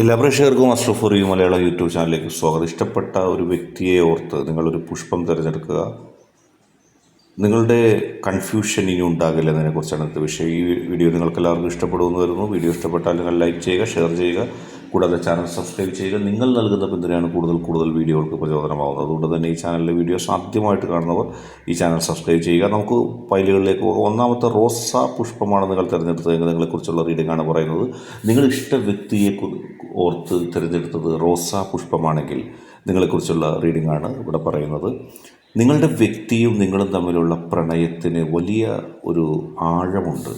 എല്ലാ പ്രേക്ഷകർക്കും അസ്ട്രോഫോറി മലയാളം യൂട്യൂബ് ചാനലിലേക്ക് സ്വാഗതം. ഇഷ്ടപ്പെട്ട ഒരു വ്യക്തിയെ ഓർത്ത് നിങ്ങളൊരു പുഷ്പം തിരഞ്ഞെടുക്കുക. നിങ്ങളുടെ കൺഫ്യൂഷൻ ഇനി ഉണ്ടാകില്ല എന്നതിനെക്കുറിച്ചാണ് ഇന്നത്തെ വിഷയം. ഈ വീഡിയോ നിങ്ങൾക്ക് എല്ലാവർക്കും ഇഷ്ടപ്പെടുമെന്ന് വരുന്നു വീഡിയോ ഇഷ്ടപ്പെട്ടാൽ നിങ്ങൾ ലൈക്ക് ചെയ്യുക ഷെയർ ചെയ്യുക. കൂടാതെ ചാനൽ സബ്സ്ക്രൈബ് ചെയ്യുക. നിങ്ങൾ നൽകുന്ന പിന്തുണയാണ് കൂടുതൽ കൂടുതൽ വീഡിയോകൾക്ക് പ്രചോദനമാകുന്നത് അതുകൊണ്ട് തന്നെ ഈ ചാനലിലെ വീഡിയോസ് ആദ്യമായിട്ട് കാണുന്നവർ ഈ ചാനൽ സബ്സ്ക്രൈബ് ചെയ്യുക. നമുക്ക് ഫയലുകളിലേക്ക് ഒന്നാമത്തെ റോസ പുഷ്പമാണ് നിങ്ങൾ തിരഞ്ഞെടുത്തതെങ്കിൽ നിങ്ങളെക്കുറിച്ചുള്ള റീഡിംഗ് ആണ് പറയുന്നത്. നിങ്ങൾ ഇഷ്ട വ്യക്തിയെ ഓർത്ത് തിരഞ്ഞെടുത്തത് റോസ പുഷ്പമാണെങ്കിൽ നിങ്ങളെക്കുറിച്ചുള്ള റീഡിംഗ് ആണ് ഇവിടെ പറയുന്നത്. നിങ്ങളുടെ വ്യക്തിയും നിങ്ങളും തമ്മിലുള്ള പ്രണയത്തിന് വലിയ ഒരു ആഴമുണ്ട്.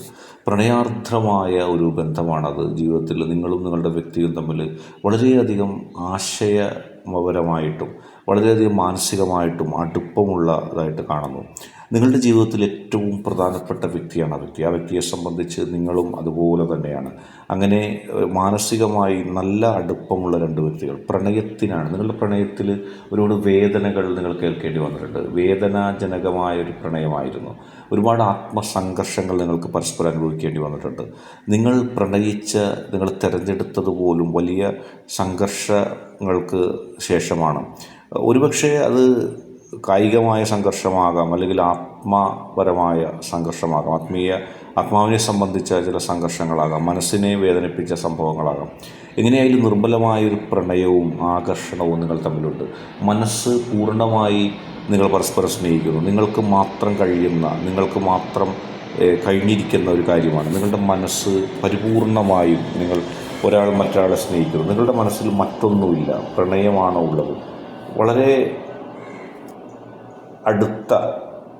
പ്രണയാർദ്ധമായ ഒരു ബന്ധമാണത് ജീവിതത്തിൽ. നിങ്ങളും നിങ്ങളുടെ വ്യക്തിയും തമ്മിൽ വളരെയധികം ആശയപരമായിട്ടും വളരെയധികം മാനസികമായിട്ടും അടുപ്പമുള്ളതായിട്ട് കാണുന്നു. നിങ്ങളുടെ ജീവിതത്തിൽ ഏറ്റവും പ്രധാനപ്പെട്ട വ്യക്തിയാണ് ആ വ്യക്തി. ആ വ്യക്തിയെ സംബന്ധിച്ച് നിങ്ങളും അതുപോലെ തന്നെയാണ്. അങ്ങനെ മാനസികമായി നല്ല അടുപ്പമുള്ള രണ്ട് വ്യക്തികൾ. പ്രണയത്തിനാണ്. നിങ്ങളുടെ പ്രണയത്തിൽ ഒരുപാട് വേദനകൾ നിങ്ങൾ കേൾക്കേണ്ടി വന്നിട്ടുണ്ട്. വേദനാജനകമായ ഒരു പ്രണയമായിരുന്നു. ഒരുപാട് ആത്മസംഘർഷങ്ങൾ നിങ്ങൾക്ക് പരസ്പരം അനുഭവിക്കേണ്ടി വന്നിട്ടുണ്ട്. നിങ്ങൾ പ്രണയിച്ച നിങ്ങൾ തിരഞ്ഞെടുത്തത് പോലും വലിയ സംഘർഷങ്ങൾക്ക് ശേഷമാണ്. ഒരുപക്ഷെ അത് കായികമായ സംഘർഷമാകാം അല്ലെങ്കിൽ ആത്മാപരമായ സംഘർഷമാകാം. ആത്മീയ ആത്മാവിനെ സംബന്ധിച്ച ചില സംഘർഷങ്ങളാകാം. മനസ്സിനെ വേദനിപ്പിച്ച സംഭവങ്ങളാകാം. എങ്ങനെയായാലും നിർബലമായൊരു പ്രണയവും ആകർഷണവും നിങ്ങൾ തമ്മിലുണ്ട്. മനസ്സ് പൂർണമായി നിങ്ങൾ പരസ്പരം സ്നേഹിക്കുന്നു. നിങ്ങൾക്ക് മാത്രം കഴിയുന്ന നിങ്ങൾക്ക് മാത്രം കഴിഞ്ഞിരിക്കുന്ന ഒരു കാര്യമാണ്. നിങ്ങളുടെ മനസ്സ് പരിപൂർണമായും നിങ്ങൾ ഒരാൾ മറ്റൊരാളെ സ്നേഹിക്കുന്നു. നിങ്ങളുടെ മനസ്സിൽ മറ്റൊന്നുമില്ല. പ്രണയമാണോ ഉള്ളത് വളരെ അടുത്ത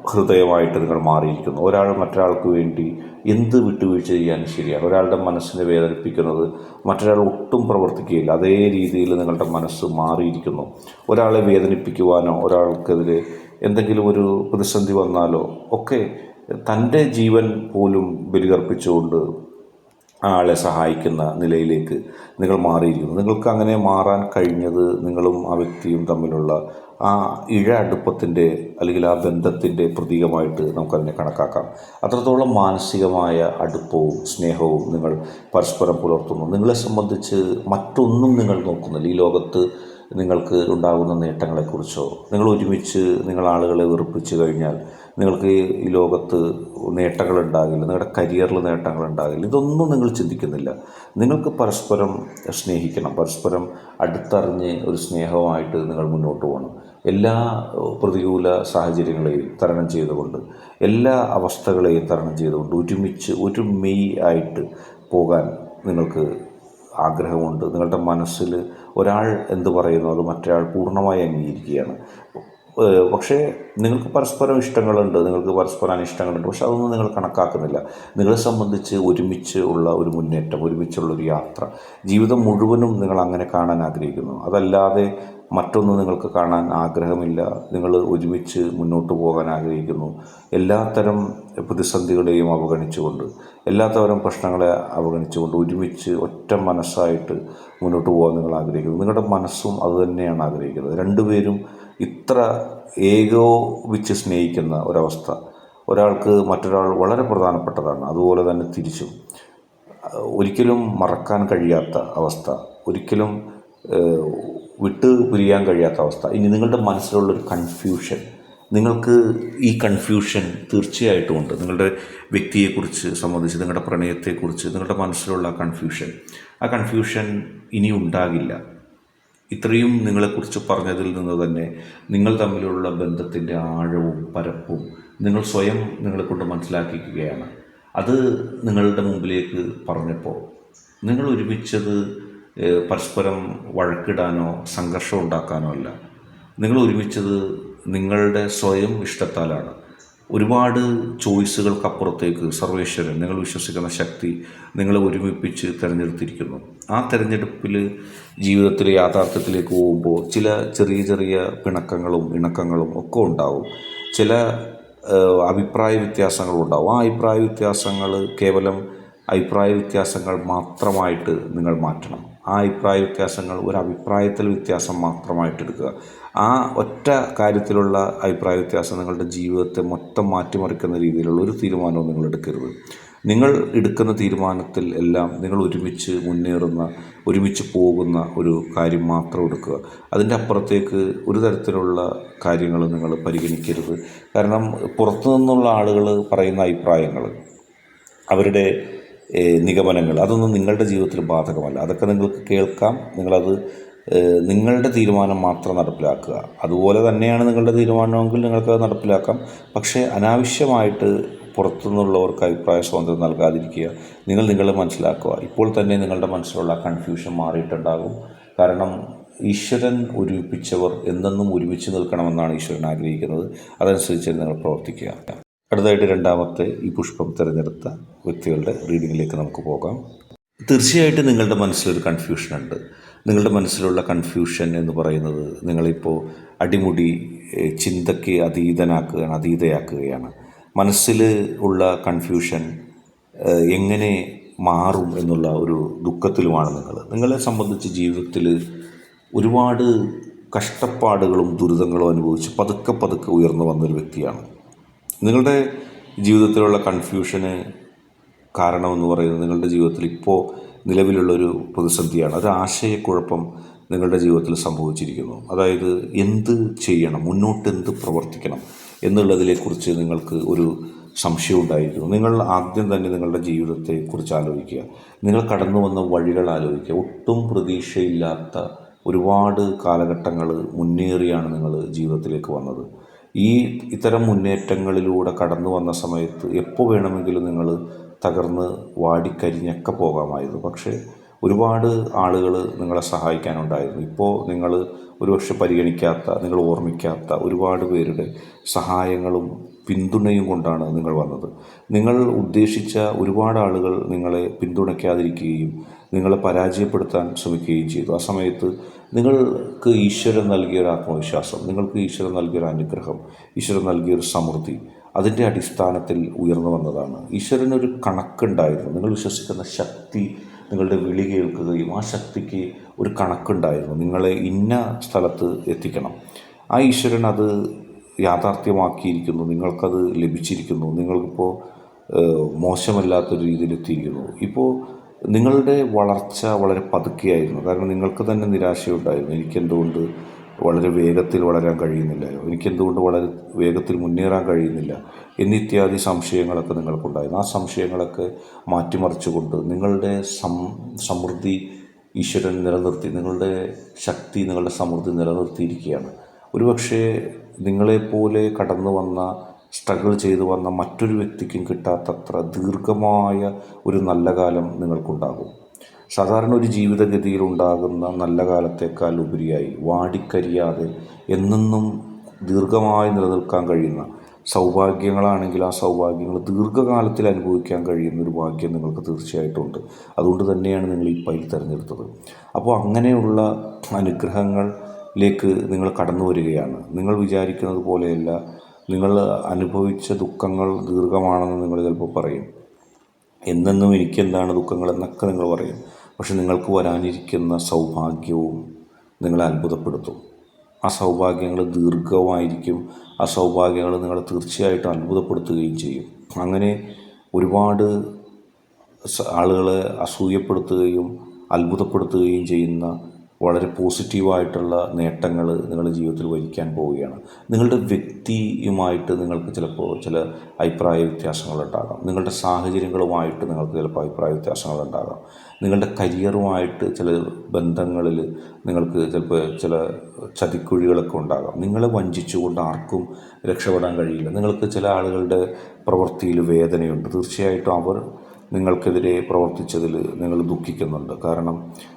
ഹൃദയമായിട്ട് നിങ്ങൾ മാറിയിരിക്കുന്നു. ഒരാൾ മറ്റൊരാൾക്ക് വേണ്ടി എന്ത് വിട്ടുവീഴ്ച ചെയ്യാനും ശരിയാണ്. ഒരാളുടെ മനസ്സിനെ വേദനിപ്പിക്കുന്നത് മറ്റൊരാൾ ഒട്ടും പ്രവർത്തിക്കുകയില്ല. അതേ രീതിയിൽ നിങ്ങളുടെ മനസ്സ് മാറിയിരിക്കുന്നു. ഒരാളെ വേദനിപ്പിക്കുവാനോ ഒരാൾക്കെതിരെ എന്തെങ്കിലും ഒരു പ്രതിസന്ധി വന്നാലോ ഒക്കെ തന്റെ ജീവൻ പോലും ബലികർപ്പിച്ചുകൊണ്ട് ആളെ സഹായിക്കുന്ന നിലയിലേക്ക് നിങ്ങൾ മാറിയിരിക്കുന്നു. നിങ്ങൾക്ക് അങ്ങനെ മാറാൻ കഴിഞ്ഞത് നിങ്ങളും ആ വ്യക്തിയും തമ്മിലുള്ള ആ ഇഴ അടുപ്പത്തിന്റെ അല്ലെങ്കിൽ ആ ബന്ധത്തിന്റെ പ്രതീകമായിട്ട് നമുക്കതിനെ കണക്കാക്കാം. അത്രത്തോളം മാനസികമായ അടുപ്പവും സ്നേഹവും നിങ്ങൾ പരസ്പരം പുലർത്തുന്നു. നിങ്ങളെ സംബന്ധിച്ച് മറ്റൊന്നും നിങ്ങൾ നോക്കുന്നില്ല. ഈ ലോകത്ത് നിങ്ങൾക്ക് ഉണ്ടാകുന്ന നേട്ടങ്ങളെക്കുറിച്ചോ നിങ്ങൾ ഒരുമിച്ച് നിങ്ങൾ ആളുകളെ വെറുപ്പിച്ച് കഴിഞ്ഞാൽ നിങ്ങൾക്ക് ഈ- ലോകത്ത് ലോകത്ത് നേട്ടങ്ങളുണ്ടാകില്ല നിങ്ങളുടെ കരിയറിൽ നേട്ടങ്ങളുണ്ടാകില്ല. ഇതൊന്നും നിങ്ങൾ ചിന്തിക്കുന്നില്ല. നിങ്ങൾക്ക് പരസ്പരം സ്നേഹിക്കണം പരസ്പരം അടുത്തറിഞ്ഞ് ഒരു സ്നേഹമായിട്ട് നിങ്ങൾ മുന്നോട്ട് പോകണം. എല്ലാ പ്രതികൂല സാഹചര്യങ്ങളെയും തരണം ചെയ്തുകൊണ്ട് എല്ലാ അവസ്ഥകളെയും തരണം ചെയ്തുകൊണ്ട് ഒരുമിച്ച് ഒരു മെയ് ആയിട്ട് പോകാൻ നിങ്ങൾക്ക് ആഗ്രഹമുണ്ട്. നിങ്ങളുടെ മനസ്സിൽ ഒരാൾ എന്ത് പറയുന്നു അത് മറ്റൊരാൾ പൂർണമായി അംഗീകരിക്കുകയാണ്. പക്ഷേ നിങ്ങൾക്ക് പരസ്പരം ഇഷ്ടങ്ങളുണ്ട് നിങ്ങൾക്ക് പരസ്പരം അനിഷ്ടങ്ങളുണ്ട് പക്ഷെ അതൊന്നും നിങ്ങൾ കണക്കാക്കുന്നില്ല. നിങ്ങളെ സംബന്ധിച്ച് ഒരുമിച്ച് ഉള്ള ഒരു മുന്നേറ്റം ഒരുമിച്ചുള്ള ഒരു യാത്ര ജീവിതം മുഴുവനും നിങ്ങൾ അങ്ങനെ കാണാൻ ആഗ്രഹിക്കുന്നു. അതല്ലാതെ മറ്റൊന്നും നിങ്ങൾക്ക് കാണാൻ ആഗ്രഹമില്ല. നിങ്ങൾ ഒരുമിച്ച് മുന്നോട്ട് പോകാൻ ആഗ്രഹിക്കുന്നു. എല്ലാത്തരം പ്രതിസന്ധികളെയും അവഗണിച്ചുകൊണ്ട് എല്ലാത്തരം പ്രശ്നങ്ങളെ അവഗണിച്ചുകൊണ്ട് ഒരുമിച്ച് ഒറ്റ മനസ്സായിട്ട് മുന്നോട്ട് പോകാൻ നിങ്ങൾ ആഗ്രഹിക്കുന്നു. നിങ്ങളുടെ മനസ്സും അതുതന്നെയാണ് ആഗ്രഹിക്കുന്നത്. രണ്ടുപേരും ഇത്ര ഏകോപിച്ച് സ്നേഹിക്കുന്ന ഒരവസ്ഥ ഒരാൾക്ക് മറ്റൊരാൾ വളരെ പ്രധാനപ്പെട്ടതാണ്. അതുപോലെ തന്നെ തിരിച്ചും. ഒരിക്കലും മറക്കാൻ കഴിയാത്ത അവസ്ഥ. ഒരിക്കലും വിട്ടു പിരിയാൻ കഴിയാത്ത അവസ്ഥ. ഇനി നിങ്ങളുടെ മനസ്സിലുള്ളൊരു കൺഫ്യൂഷൻ നിങ്ങൾക്ക് ഈ കൺഫ്യൂഷൻ തീർച്ചയായിട്ടും ഉണ്ട്. നിങ്ങളുടെ വ്യക്തിയെക്കുറിച്ച് സംബന്ധിച്ച് നിങ്ങളുടെ പ്രണയത്തെക്കുറിച്ച് നിങ്ങളുടെ മനസ്സിലുള്ള കൺഫ്യൂഷൻ ആ കൺഫ്യൂഷൻ ഇനി ഉണ്ടാകില്ല. ഇത്രയും നിങ്ങളെക്കുറിച്ച് പറഞ്ഞതിൽ നിന്ന് തന്നെ നിങ്ങൾ തമ്മിലുള്ള ബന്ധത്തിന്റെ ആഴവും പരപ്പും നിങ്ങൾ സ്വയം നിങ്ങളെക്കൊണ്ട് മനസ്സിലാക്കിക്കുകയാണ്. അത് നിങ്ങളുടെ മുമ്പിലേക്ക് പറഞ്ഞപ്പോൾ നിങ്ങൾ ഒരുമിച്ചത് പരസ്പരം വഴക്കിടാനോ സംഘർഷം ഉണ്ടാക്കാനോ അല്ല. നിങ്ങൾ ഒരുമിച്ചത് നിങ്ങളുടെ സ്വയം ഇഷ്ടത്താലാണ്. ഒരുപാട് ചോയ്സുകൾക്കപ്പുറത്തേക്ക് സർവേശ്വരൻ നിങ്ങൾ വിശ്വസിക്കുന്ന ശക്തി നിങ്ങളെ ഒരുമിപ്പിച്ച് തിരഞ്ഞെടുത്തിരിക്കുന്നു. ആ തിരഞ്ഞെടുപ്പിൽ ജീവിതത്തിലെ യാഥാർത്ഥ്യത്തിലേക്ക് പോകുമ്പോൾ ചില ചെറിയ ചെറിയ പിണക്കങ്ങളും ഇണക്കങ്ങളും ഒക്കെ ഉണ്ടാവും. ചില അഭിപ്രായ വ്യത്യാസങ്ങളും ഉണ്ടാവും. ആ അഭിപ്രായ വ്യത്യാസങ്ങൾ കേവലം അഭിപ്രായ വ്യത്യാസങ്ങൾ മാത്രമായിട്ട് നിങ്ങൾ മാറ്റണം. ആ അഭിപ്രായ വ്യത്യാസങ്ങൾ ഒരു അഭിപ്രായത്തിൽ വ്യത്യാസം മാത്രമായിട്ട് എടുക്കുക. ആ ഒറ്റ കാര്യത്തിലുള്ള അഭിപ്രായ വ്യത്യാസം നിങ്ങളുടെ ജീവിതത്തെ മൊത്തം മാറ്റിമറിക്കുന്ന രീതിയിലുള്ള ഒരു തീരുമാനവും നിങ്ങൾ എടുക്കരുത്. നിങ്ങൾ എടുക്കുന്ന തീരുമാനത്തിൽ എല്ലാം നിങ്ങൾ ഒരുമിച്ച് മുന്നേറുന്ന ഒരുമിച്ച് പോകുന്ന ഒരു കാര്യം മാത്രം എടുക്കുക. അതിന്റെ അപ്പുറത്തേക്ക് ഒരു തരത്തിലുള്ള കാര്യങ്ങൾ നിങ്ങൾ പരിഗണിക്കരുത്. കാരണം പുറത്തു നിന്നുള്ള ആളുകൾ പറയുന്ന അഭിപ്രായങ്ങൾ അവരുടെ നിഗമനങ്ങൾ. അതൊന്നും നിങ്ങളുടെ ജീവിതത്തിൽ ബാധകമല്ല. അതൊക്കെ നിങ്ങൾക്ക് കേൾക്കാം. നിങ്ങളത് നിങ്ങളുടെ തീരുമാനം മാത്രം നടപ്പിലാക്കുക. അതുപോലെ തന്നെയാണ് നിങ്ങളുടെ തീരുമാനമെങ്കിൽ നിങ്ങൾക്ക് നടപ്പിലാക്കാം. പക്ഷേ അനാവശ്യമായിട്ട് പുറത്തുനിന്നുള്ളവർക്ക് അഭിപ്രായ സ്വാതന്ത്ര്യം നൽകാതിരിക്കുക. നിങ്ങൾ നിങ്ങളെ മനസ്സിലാക്കുക. ഇപ്പോൾ തന്നെ നിങ്ങളുടെ മനസ്സിലുള്ള കൺഫ്യൂഷൻ മാറിയിട്ടുണ്ടാകും. കാരണം ഈശ്വരൻ ഒരുമിപ്പിച്ചവർ എന്നെന്നും ഒരുമിച്ച് നിൽക്കണമെന്നാണ് ഈശ്വരൻ ആഗ്രഹിക്കുന്നത്. അതനുസരിച്ച് നിങ്ങൾ പ്രവർത്തിക്കുക. അടുത്തതായിട്ട് രണ്ടാമത്തെ ഈ പുഷ്പം തിരഞ്ഞെടുത്ത വ്യക്തികളുടെ റീഡിങ്ങിലേക്ക് നമുക്ക് പോകാം. തീർച്ചയായിട്ടും നിങ്ങളുടെ മനസ്സിലൊരു കൺഫ്യൂഷൻ ഉണ്ട്. നിങ്ങളുടെ മനസ്സിലുള്ള കൺഫ്യൂഷൻ എന്ന് പറയുന്നത് നിങ്ങളിപ്പോൾ അടിമുടി ചിന്തയ്ക്ക് അതീതനാക്കുകയാണ് അതീതയാക്കുകയാണ്. മനസ്സിൽ ഉള്ള കൺഫ്യൂഷൻ എങ്ങനെ മാറും എന്നുള്ള ഒരു ദുഃഖത്തിലുമാണ് നിങ്ങൾ. നിങ്ങളെ സംബന്ധിച്ച് ജീവിതത്തിൽ ഒരുപാട് കഷ്ടപ്പാടുകളും ദുരിതങ്ങളും അനുഭവിച്ച് പതുക്കെ പതുക്കെ ഉയർന്നു വന്നൊരു വ്യക്തിയാണ്. നിങ്ങളുടെ ജീവിതത്തിലുള്ള കൺഫ്യൂഷന് കാരണമെന്ന് പറയുന്നത് നിങ്ങളുടെ ജീവിതത്തിൽ ഇപ്പോൾ നിലവിലുള്ളൊരു പ്രതിസന്ധിയാണ്. ഒരു ആശയക്കുഴപ്പം നിങ്ങളുടെ ജീവിതത്തിൽ സംഭവിച്ചിരിക്കുന്നു. അതായത് എന്ത് ചെയ്യണം മുന്നോട്ട് എന്ത് പ്രവർത്തിക്കണം എന്നുള്ളതിനെക്കുറിച്ച് നിങ്ങൾക്ക് ഒരു സംശയം ഉണ്ടായിരിക്കുന്നു. നിങ്ങൾ ആദ്യം തന്നെ നിങ്ങളുടെ ജീവിതത്തെക്കുറിച്ച് ആലോചിക്കുക. നിങ്ങൾ കടന്നു വന്ന വഴികൾ ആലോചിക്കുക. ഒട്ടും പ്രതീക്ഷയില്ലാത്ത ഒരുപാട് കാലഘട്ടങ്ങൾ മുന്നേറിയാണ് നിങ്ങൾ ജീവിതത്തിലേക്ക് വന്നത്. ഈ ഇത്തരം മുന്നേറ്റങ്ങളിലൂടെ കടന്നു വന്ന സമയത്ത് എപ്പോൾ വേണമെങ്കിലും നിങ്ങൾ തകർന്ന് വാടിക്കരിഞ്ഞൊക്കെ പോകാമായിരുന്നു. പക്ഷേ ഒരുപാട് ആളുകൾ നിങ്ങളെ സഹായിക്കാനുണ്ടായിരുന്നു. ഇപ്പോൾ നിങ്ങൾ ഒരുപക്ഷെ പരിഗണിക്കാത്ത നിങ്ങൾ ഓർമ്മിക്കാത്ത ഒരുപാട് പേരുടെ സഹായങ്ങളും പിന്തുണയും കൊണ്ടാണ് നിങ്ങൾ വന്നത്. നിങ്ങൾ ഉദ്ദേശിച്ച ഒരുപാട് ആളുകൾ നിങ്ങളെ പിന്തുണയ്ക്കാതിരിക്കുകയും നിങ്ങളെ പരാജയപ്പെടുത്താൻ ശ്രമിക്കുകയും ചെയ്തു. ആ സമയത്ത് നിങ്ങൾക്ക് ഈശ്വരൻ നൽകിയൊരു ആത്മവിശ്വാസം നിങ്ങൾക്ക് ഈശ്വരൻ നൽകിയൊരു അനുഗ്രഹം ഈശ്വരൻ നൽകിയൊരു സമൃദ്ധി അതിന്റെ അടിസ്ഥാനത്തിൽ ഉയർന്നു വന്നതാണ്. ഈശ്വരനൊരു കണക്കുണ്ടായിരുന്നു. നിങ്ങൾ വിശ്വസിക്കുന്ന ശക്തി നിങ്ങളുടെ വിളി കേൾക്കുകയും ആ ശക്തിക്ക് ഒരു കണക്കുണ്ടായിരുന്നു. നിങ്ങളെ ഇന്ന സ്ഥലത്ത് എത്തിക്കണം. ആ ഈശ്വരൻ അത് യാഥാർത്ഥ്യമാക്കിയിരിക്കുന്നു നിങ്ങൾക്കത് ലഭിച്ചിരിക്കുന്നു നിങ്ങൾക്കിപ്പോൾ മോശമല്ലാത്തൊരു രീതിയിൽ എത്തിയിരിക്കുന്നു. ഇപ്പോൾ നിങ്ങളുടെ വളർച്ച വളരെ പതുക്കെയായിരുന്നു. കാരണം നിങ്ങൾക്ക് തന്നെ നിരാശയുണ്ടായിരുന്നു. എനിക്കെന്തുകൊണ്ട് വളരെ വേഗത്തിൽ വളരാൻ കഴിയുന്നില്ലയോ? എനിക്കെന്തുകൊണ്ട് വളരെ വേഗത്തിൽ മുന്നേറാൻ കഴിയുന്നില്ല? എന്നിത്യാദി സംശയങ്ങളൊക്കെ നിങ്ങൾക്കുണ്ടായിരുന്നു. ആ സംശയങ്ങളൊക്കെ മാറ്റിമറിച്ചുകൊണ്ട് നിങ്ങളുടെ സം സമൃദ്ധി ഈശ്വരൻ നിലനിർത്തി നിങ്ങളുടെ ശക്തി നിങ്ങളുടെ സമൃദ്ധി നിലനിർത്തിയിരിക്കുകയാണ്. ഒരുപക്ഷേ നിങ്ങളെപ്പോലെ കടന്നു വന്ന സ്ട്രഗിൾ ചെയ്തു വന്ന മറ്റൊരു വ്യക്തിക്കും കിട്ടാത്തത്ര ദീർഘമായ ഒരു നല്ല കാലം നിങ്ങൾക്കുണ്ടാകും. സാധാരണ ഒരു ജീവിതഗതിയിൽ ഉണ്ടാകുന്ന നല്ല കാലത്തേക്കാൾ ഉപരിയായി വാടിക്കരിയാതെ എന്നെന്നും ദീർഘമായി നിലനിൽക്കാൻ കഴിയുന്ന സൗഭാഗ്യങ്ങളാണെങ്കിൽ ആ സൗഭാഗ്യങ്ങൾ ദീർഘകാലത്തിൽ അനുഭവിക്കാൻ കഴിയുന്ന ഒരു ഭാഗ്യം നിങ്ങൾക്ക് തീർച്ചയായിട്ടും ഉണ്ട്. അതുകൊണ്ട് തന്നെയാണ് നിങ്ങൾ ഈ പൈൽ തിരഞ്ഞെടുത്തത്. അപ്പോൾ അങ്ങനെയുള്ള അനുഗ്രഹങ്ങളിലേക്ക് നിങ്ങൾ കടന്നു വരികയാണ്. നിങ്ങൾ വിചാരിക്കുന്നത് പോലെയല്ല. നിങ്ങൾ അനുഭവിച്ച ദുഃഖങ്ങൾ ദീർഘമാണെന്ന് നിങ്ങൾ ചിലപ്പോൾ പറയും. എന്നെന്നും എനിക്കെന്താണ് ദുഃഖങ്ങൾ എന്നൊക്കെ നിങ്ങൾ പറയും. പക്ഷെ നിങ്ങൾക്ക് വരാനിരിക്കുന്ന സൗഭാഗ്യവും നിങ്ങളെ അത്ഭുതപ്പെടുത്തും. ആ സൗഭാഗ്യങ്ങൾ ദീർഘമായിരിക്കും. ആ സൗഭാഗ്യങ്ങൾ നിങ്ങളെ തീർച്ചയായിട്ടും അത്ഭുതപ്പെടുത്തുകയും ചെയ്യും. അങ്ങനെ ഒരുപാട് ആളുകളെ അസൂയപ്പെടുത്തുകയും അത്ഭുതപ്പെടുത്തുകയും ചെയ്യുന്ന വളരെ പോസിറ്റീവായിട്ടുള്ള നേട്ടങ്ങൾ നിങ്ങളുടെ ജീവിതത്തിൽ വഹിക്കാൻ പോവുകയാണ്. നിങ്ങളുടെ വ്യക്തിയുമായിട്ട് നിങ്ങൾക്ക് ചിലപ്പോൾ ചില അഭിപ്രായ വ്യത്യാസങ്ങളുണ്ടാകാം നിങ്ങളുടെ സാഹചര്യങ്ങളുമായിട്ട് നിങ്ങൾക്ക് ചിലപ്പോൾ അഭിപ്രായ വ്യത്യാസങ്ങളുണ്ടാകാം നിങ്ങളുടെ കരിയറുമായിട്ട് ചില ബന്ധങ്ങളിൽ നിങ്ങൾക്ക് ചിലപ്പോൾ ചില ചതിക്കുഴികളൊക്കെ ഉണ്ടാകാം. നിങ്ങളെ വഞ്ചിച്ചുകൊണ്ട് ആർക്കും രക്ഷപ്പെടാൻ കഴിയില്ല. നിങ്ങൾക്ക് ചില ആളുകളുടെ പ്രവൃത്തിയിൽ വേദനയുണ്ട്. തീർച്ചയായിട്ടും അവർ നിങ്ങൾക്കെതിരെ പ്രവർത്തിച്ചതിൽ നിങ്ങൾ ദുഃഖിക്കുന്നുണ്ട്. കാരണം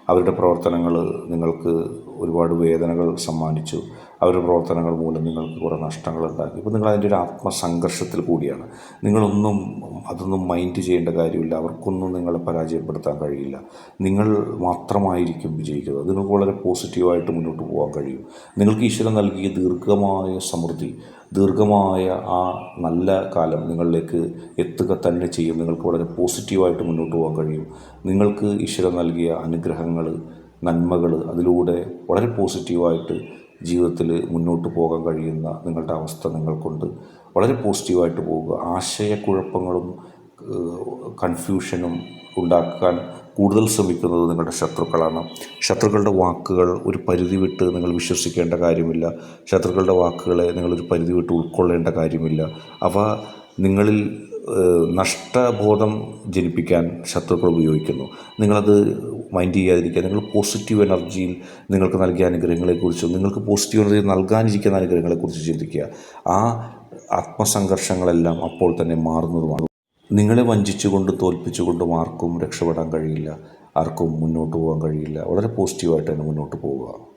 അവരുടെ പ്രവർത്തനങ്ങൾ നിങ്ങൾക്ക് ഒരുപാട് വേദനകൾ സമ്മാനിച്ചു. അവരുടെ പ്രവർത്തനങ്ങൾ മൂലം നിങ്ങൾക്ക് കുറേ നഷ്ടങ്ങളുണ്ടാക്കി. ഇപ്പോൾ നിങ്ങൾ അതിന്റെ ഒരു ആത്മസംഘർഷത്തിൽ കൂടിയാണ്. നിങ്ങളൊന്നും അതൊന്നും മൈൻഡ് ചെയ്യേണ്ട കാര്യമില്ല. അവർക്കൊന്നും നിങ്ങളെ പരാജയപ്പെടുത്താൻ കഴിയില്ല. നിങ്ങൾ മാത്രമായിരിക്കും വിജയിക്കുന്നത്. നിങ്ങൾക്ക് വളരെ പോസിറ്റീവായിട്ട് മുന്നോട്ട് പോകാൻ കഴിയും. നിങ്ങൾക്ക് ഈശ്വരൻ നൽകിയ ദീർഘമായ സമൃദ്ധി ദീർഘമായ ആ നല്ല കാലം നിങ്ങളിലേക്ക് എത്തുക തന്നെ ചെയ്യും. നിങ്ങൾക്ക് വളരെ പോസിറ്റീവായിട്ട് മുന്നോട്ട് പോകാൻ കഴിയും. നിങ്ങൾക്ക് ഈശ്വരൻ നൽകിയ അനുഗ്രഹങ്ങൾ നന്മകൾ അതിലൂടെ വളരെ പോസിറ്റീവായിട്ട് ജീവിതത്തിൽ മുന്നോട്ട് പോകാൻ കഴിയുന്ന നിങ്ങളുടെ അവസ്ഥ നിങ്ങൾക്കുണ്ട്. വളരെ പോസിറ്റീവായിട്ട് പോവുക ആശയക്കുഴപ്പങ്ങളും കൺഫ്യൂഷനും ഉണ്ടാക്കാൻ കൂടുതൽ ശ്രമിക്കുന്നത് നിങ്ങളുടെ ശത്രുക്കളാണ്. ശത്രുക്കളുടെ വാക്കുകൾ ഒരു പരിധി വിട്ട് നിങ്ങൾ വിശ്വസിക്കേണ്ട കാര്യമില്ല. ശത്രുക്കളുടെ വാക്കുകളെ നിങ്ങളൊരു പരിധി വിട്ട് ഉൾക്കൊള്ളേണ്ട കാര്യമില്ല. അവ നിങ്ങളിൽ നഷ്ടബോധം ജനിപ്പിക്കാൻ ശത്രുക്കൾ ഉപയോഗിക്കുന്നു. നിങ്ങളത് മൈൻഡ് ചെയ്യാതിരിക്കുക. നിങ്ങൾ പോസിറ്റീവ് എനർജിയിൽ നിങ്ങൾക്ക് നൽകിയ അനുഗ്രഹങ്ങളെക്കുറിച്ചും നിങ്ങൾക്ക് പോസിറ്റീവ് എനർജി നൽകാനിരിക്കുന്ന അനുഗ്രഹങ്ങളെക്കുറിച്ച് ചിന്തിക്കുക. ആ ആത്മസംഘർഷങ്ങളെല്ലാം അപ്പോൾ തന്നെ മാറുന്നതുമാണ്. നിങ്ങളെ വഞ്ചിച്ചുകൊണ്ടും തോൽപ്പിച്ചുകൊണ്ടും ആർക്കും രക്ഷപ്പെടാൻ കഴിയില്ല. ആർക്കും മുന്നോട്ട് പോകാൻ കഴിയില്ല. വളരെ പോസിറ്റീവായിട്ട് തന്നെ മുന്നോട്ട് പോവുക.